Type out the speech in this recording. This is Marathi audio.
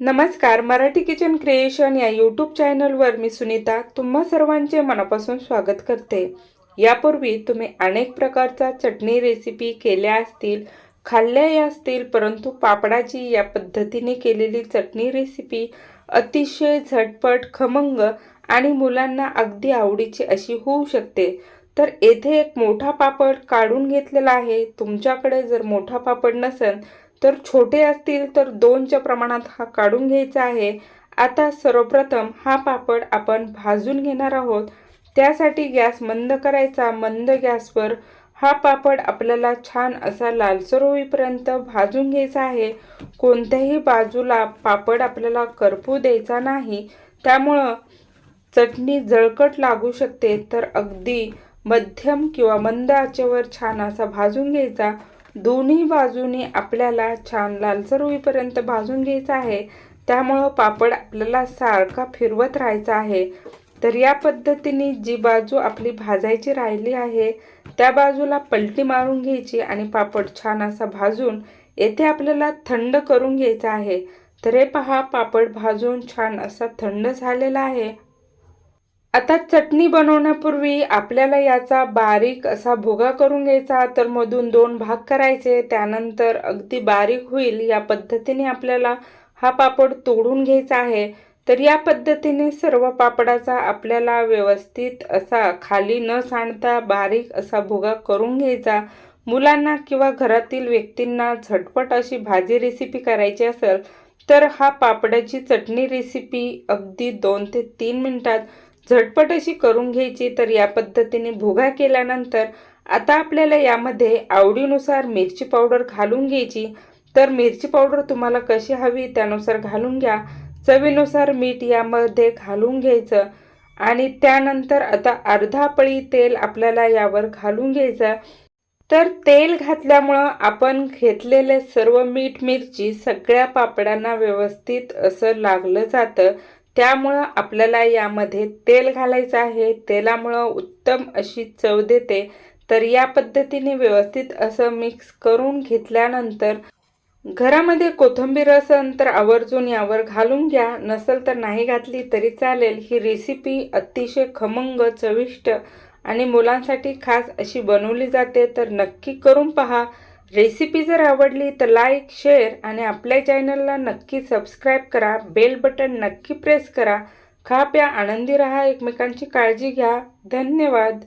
नमस्कार मराठी किचन क्रिएशन या यूट्यूब चॅनलवर मी सुनीता तुम्हा सर्वांचे मनापासून स्वागत करते. यापूर्वी तुम्ही अनेक प्रकारच्या चटणी रेसिपी केल्या असतील खाल्ल्याही असतील परंतु पापडाची या पद्धतीने केलेली चटणी रेसिपी अतिशय झटपट खमंग आणि मुलांना अगदी आवडीची अशी होऊ शकते. तर येथे एक मोठा पापड काढून घेतलेला आहे. तुमच्याकडे जर मोठा पापड नसेल तर छोटे असतील तर दोनच्या प्रमाणात हा काढून घ्यायचा आहे. आता सर्वप्रथम हा पापड आपण भाजून घेणार आहोत. त्यासाठी गॅस मंद करायचा. मंद गॅसवर हा पापड आपल्याला छान असा लालसर होईपर्यंत भाजून घ्यायचा आहे. कोणत्याही बाजूला पापड आपल्याला करपू द्यायचा नाही. त्यामुळं चटणी जळकट लागू शकते. तर अगदी मध्यम किंवा मंद आचेवर छान असा भाजून घ्यायचा. दोन्ही बाजूनी आपल्याला छान लालसर होईपर्यंत भाजून घ्यायचं आहे. त्यामुळं पापड आपल्याला सारखा फिरवत राहायचा आहे. तर या पद्धतीने जी बाजू आपली भाजायची राहिली आहे त्या बाजूला पलटी मारून घ्यायची आणि पापड छान असा भाजून येथे आपल्याला थंड करून घ्यायचा आहे. तर हे पहा पापड भाजून छान असा थंड झालेला आहे. आता चटणी बनवण्यापूर्वी आपल्याला याचा बारीक असा भोगा करून घ्यायचा तर मधून दोन भाग करायचे. त्यानंतर अगदी बारीक होईल या पद्धतीने आपल्याला हा पापड तोडून घ्यायचा आहे. तर या पद्धतीने सर्व पापडाचा आपल्याला व्यवस्थित असा खाली न सांडता बारीक असा भोगा करून घ्यायचा. मुलांना किंवा घरातील व्यक्तींना झटपट अशी भाजी रेसिपी करायची असेल तर हा पापडाची चटणी रेसिपी अगदी दोन ते तीन मिनटात झटपट अशी करून घ्यायची तर या पद्धतीने भुगा केल्यानंतर आता आपल्याला यामध्ये आवडीनुसार मिरची पावडर घालून घ्यायची. तर मिरची पावडर तुम्हाला कशी हवी त्यानुसार घालून घ्या. चवीनुसार मीठ यामध्ये घालून घ्यायचं. आणि त्यानंतर आता अर्धा पळी तेल आपल्याला यावर घालून घ्यायचं. तर तेल घातल्यामुळं आपण घेतलेले सर्व मीठ मिरची सगळ्या पापडांना व्यवस्थित असं लागलं जातं. त्यामुळं आपल्याला यामध्ये तेल घालायचं आहे. तेलामुळं उत्तम अशी चव देते. तर या पद्धतीने व्यवस्थित असं मिक्स करून घेतल्यानंतर घरामध्ये कोथिंबीर असेल तर आवर्जून यावर घालून घ्या. नसेल तर नाही घातली तरी चालेल. ही रेसिपी अतिशय खमंग चविष्ट आणि मुलांसाठी खास अशी बनवली जाते. तर नक्की करून पहा. रेसिपी जर आवडली तर लाईक शेअर आणि आपल्या चॅनलला नक्की सबस्क्राईब करा. बेल बटन नक्की प्रेस करा. खा प्या आनंदी रहा. एकमेकांची काळजी घ्या. धन्यवाद.